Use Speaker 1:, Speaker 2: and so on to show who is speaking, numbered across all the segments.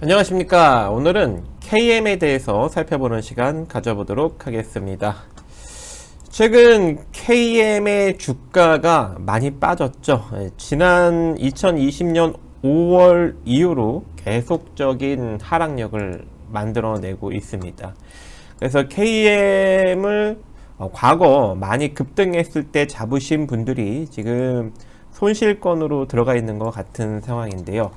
Speaker 1: 안녕하십니까. 오늘은 KM에 대해서 살펴보는 시간 가져보도록 하겠습니다. 최근 KM의 주가가 많이 빠졌죠. 예, 지난 2020년 5월 이후로 계속적인 하락력을 만들어내고 있습니다. 그래서 KM을 어, 과거 많이 급등했을 때 잡으신 분들이 지금 손실권으로 들어가 있는 것 같은 상황인데요.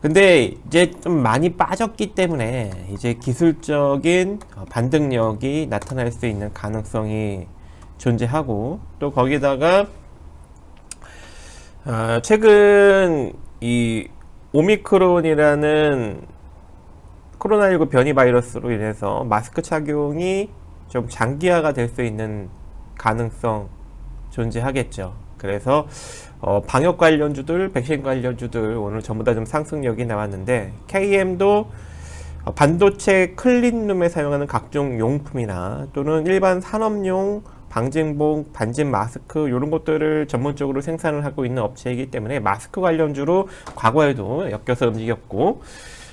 Speaker 1: 근데 이제 좀 많이 빠졌기 때문에 이제 기술적인 어, 반등력이 나타날 수 있는 가능성이 존재하고 또 거기다가 아, 최근 이 오미크론이라는 코로나19 변이 바이러스로 인해서 마스크 착용이 좀 장기화가 될 수 있는 가능성 존재하겠죠. 그래서 어, 방역 관련주들, 백신 관련주들 오늘 전부 다 좀 상승력이 나왔는데 KM도 어, 반도체 클린룸에 사용하는 각종 용품이나 또는 일반 산업용 방진복, 반진 마스크 이런 것들을 전문적으로 생산을 하고 있는 업체이기 때문에 마스크 관련주로 과거에도 엮여서 움직였고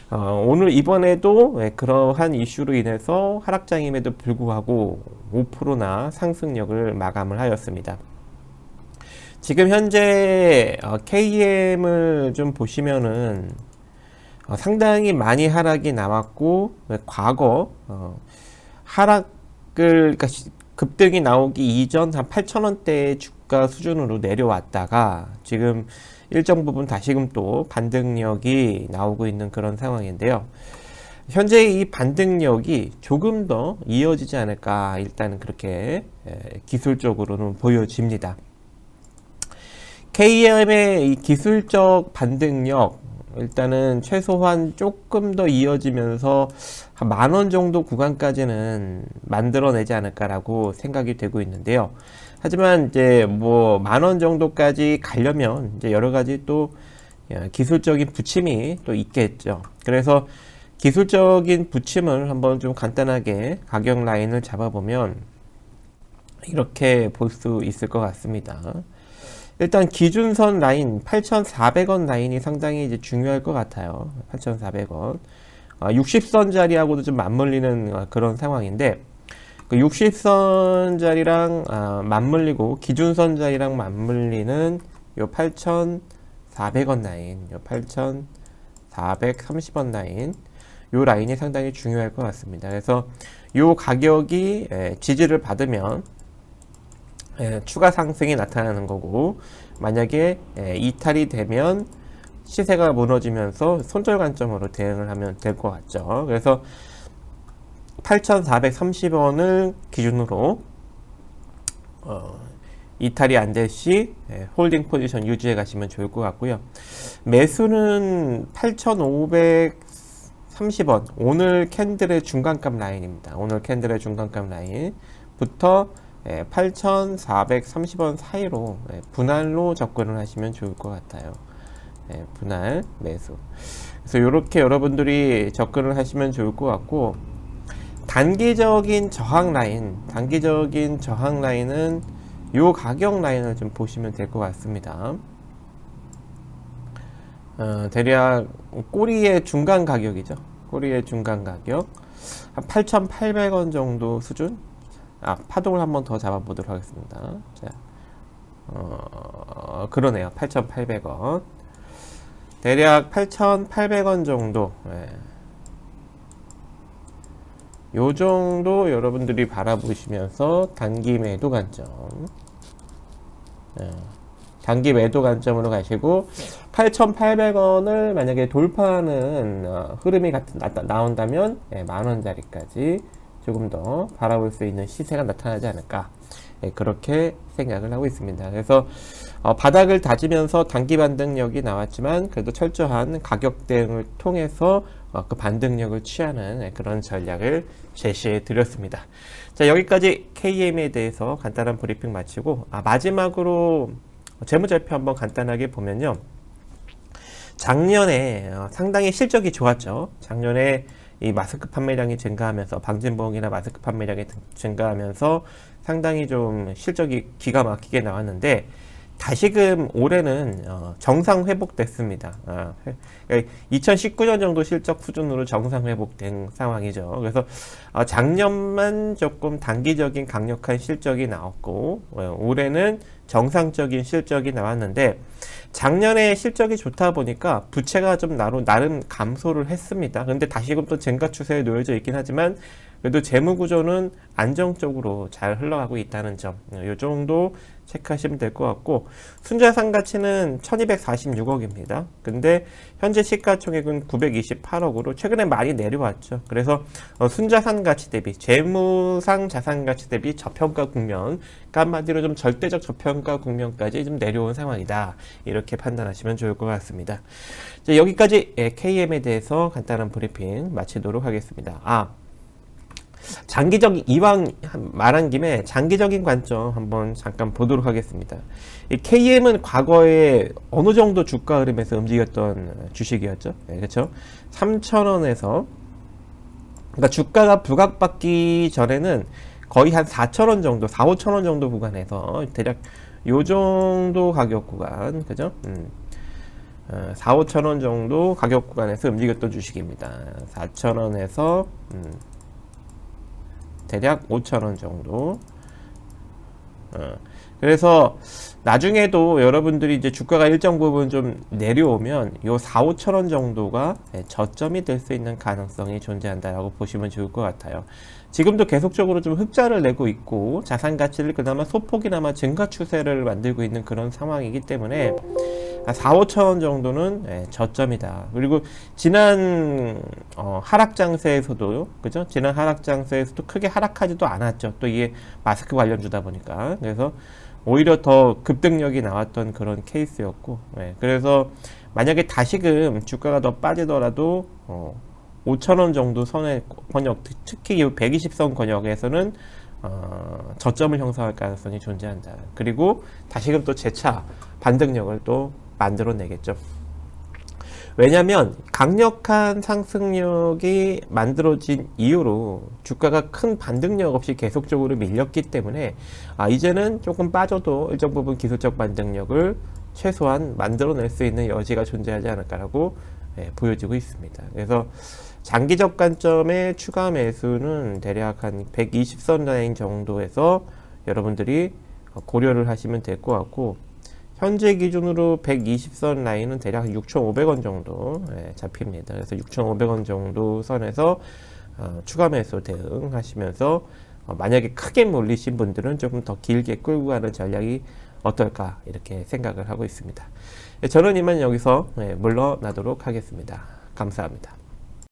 Speaker 1: 어, 오늘 이번에도 예, 그러한 이슈로 인해서 하락장임에도 불구하고 5%나 상승력을 마감을 하였습니다. 지금 현재 어, KM을 좀 보시면은 어, 상당히 많이 하락이 나왔고 네, 과거 어, 하락을 그러니까 시- 급등이 나오기 이전 한 8,000원대 주가 수준으로 내려왔다가 지금 일정 부분 다시금 또 반등력이 나오고 있는 그런 상황인데요. 현재 이 반등력이 조금 더 이어지지 않을까 일단은 그렇게 에, 기술적으로는 보여집니다. KM의 이 기술적 반등력 일단은 최소한 조금 더 이어지면서 한 만 원 정도 구간까지는 만들어내지 않을까라고 생각이 되고 있는데요. 하지만 이제 뭐 만 원 정도까지 가려면 이제 여러 가지 또 예, 기술적인 부침이 또 있겠죠. 그래서 기술적인 부침을 한번 좀 간단하게 가격 라인을 잡아보면 이렇게 볼 수 있을 것 같습니다. 일단 기준선 라인 8,400원 라인이 상당히 이제 중요할 것 같아요. 8,400원. 아, 60선 자리하고도 좀 맞물리는 어, 그런 상황인데 그 60선 자리랑 아, 맞물리고 기준선 자리랑 맞물리는 요 8,400원 라인, 요 8,430원 라인, 요 라인이 상당히 중요할 것 같습니다. 그래서 요 가격이 에, 지지를 받으면 예, 추가 상승이 나타나는 거고 만약에 예, 이탈이 되면 시세가 무너지면서 손절 관점으로 대응을 하면 될 것 같죠. 그래서 8,430원을 기준으로 어, 이탈이 안 될시 예, 홀딩 포지션 유지해 가시면 좋을 것 같고요. 매수는 8,530원 오늘 캔들의 중간값 라인입니다. 오늘 캔들의 중간값 라인부터 8,430원 사이로 예, 분할로 접근을 하시면 좋을 것 같아요. 예, 분할 매수. 그래서 이렇게 여러분들이 접근을 하시면 좋을 것 같고 단기적인 저항 라인, 단기적인 저항 라인은 요 가격 라인을 좀 보시면 될 것 같습니다. 어, 대략 꼬리의 중간 가격이죠. 꼬리의 중간 가격 한 8,800원 정도 수준. 아, 파동을 한번 더 잡아보도록 하겠습니다. 자, 어, 그러네요. 8,800원. 대략 8,800원 정도. 예. 요 정도 여러분들이 바라보시면서 단기 매도 관점. 예. 단기 매도 관점으로 가시고 8,800원을 만약에 돌파하는 어, 흐름이 같은 나, 나온다면 예, 만 원짜리까지 조금 더 바라볼 수 있는 시세가 나타나지 않을까 예, 그렇게 생각을 하고 있습니다. 그래서 어, 바닥을 다지면서 단기 반등력이 나왔지만 그래도 철저한 가격 대응을 통해서 어, 그 반등력을 취하는 예, 그런 전략을 제시해 드렸습니다. 자 여기까지 KM에 대해서 간단한 브리핑 마치고 아, 마지막으로 재무제표 한번 간단하게 보면요. 작년에 어, 상당히 실적이 좋았죠. 작년에 이 마스크 판매량이 증가하면서 방진봉이나 마스크 판매량이 등- 증가하면서 상당히 좀 실적이 기가 막히게 나왔는데 다시금 올해는 어, 정상 회복됐습니다. 아, 2019년 정도 실적 수준으로 정상 회복된 상황이죠. 그래서 어, 작년만 조금 단기적인 강력한 실적이 나왔고 어, 올해는 정상적인 실적이 나왔는데 작년에 실적이 좋다 보니까 부채가 좀 나름, 나름 감소를 했습니다. 근데 다시금 또 증가 추세에 놓여져 있긴 하지만 그래도 재무 구조는 안정적으로 잘 흘러가고 있다는 점, 이 정도 체크하시면 될 것 같고 순자산 가치는 1,246억입니다. 근데 현재 시가총액은 928억으로 최근에 많이 내려왔죠. 그래서 어, 순자산 가치 대비 재무상 자산 가치 대비 저평가 국면, 그러니까 한마디로 좀 절대적 저평가 국면까지 좀 내려온 상황이다. 이렇게 판단하시면 좋을 것 같습니다. 자, 여기까지 KM에 대해서 간단한 브리핑 마치도록 하겠습니다. 아, 장기적 이왕 말한 김에 장기적인 관점 한번 잠깐 보도록 하겠습니다. 이 KM은 과거에 어느 정도 주가 흐름에서 움직였던 주식이었죠. 네, 그렇죠? 3,000원에서 그러니까 주가가 부각받기 전에는 거의 한 4,000원 정도, 4, 5,000원 정도 구간에서 대략 요 정도 가격 구간, 그죠? 음. 어, 4, 5,000원 정도 가격 구간에서 움직였던 주식입니다. 4,000원에서 음. 대략 5천원 정도. 어, 그래서 나중에도 여러분들이 이제 주가가 일정 부분 좀 내려오면 요 4, 5천 원 정도가 네, 저점이 될 수 있는 가능성이 존재한다라고 보시면 좋을 것 같아요. 지금도 계속적으로 좀 흑자를 내고 있고 자산 가치를 그나마 소폭이나마 증가 추세를 만들고 있는 그런 상황이기 때문에 4, 5천 원 정도는 예, 저점이다. 그리고 지난 어, 하락 장세에서도 그죠? 지난 하락 장세에서도 크게 하락하지도 않았죠. 또 이게 마스크 관련주다 보니까 그래서 오히려 더 급등력이 나왔던 그런 케이스였고 예, 그래서 만약에 다시금 주가가 더 빠지더라도 어, 5천 원 정도 선의 권역 특히 120선 권역에서는 어, 저점을 형성할 가능성이 존재한다. 그리고 다시금 또 재차 반등력을 또 만들어내겠죠. 왜냐하면 강력한 상승력이 만들어진 이후로 주가가 큰 반등력 없이 계속적으로 밀렸기 때문에 아 이제는 조금 빠져도 일정 부분 기술적 반등력을 최소한 만들어낼 수 있는 여지가 존재하지 않을까라고 예, 보여지고 있습니다. 그래서 장기적 관점의 추가 매수는 대략 한 120선 라인 정도에서 여러분들이 고려를 하시면 될 것 같고 현재 기준으로 120선 라인은 대략 6,500원 정도 예, 잡힙니다. 그래서 6,500원 정도 선에서 어, 추가 매수 대응하시면서 어, 만약에 크게 몰리신 분들은 조금 더 길게 끌고 가는 전략이 어떨까 이렇게 생각을 하고 있습니다. 예, 저는 이만 여기서 예, 물러나도록 하겠습니다. 감사합니다.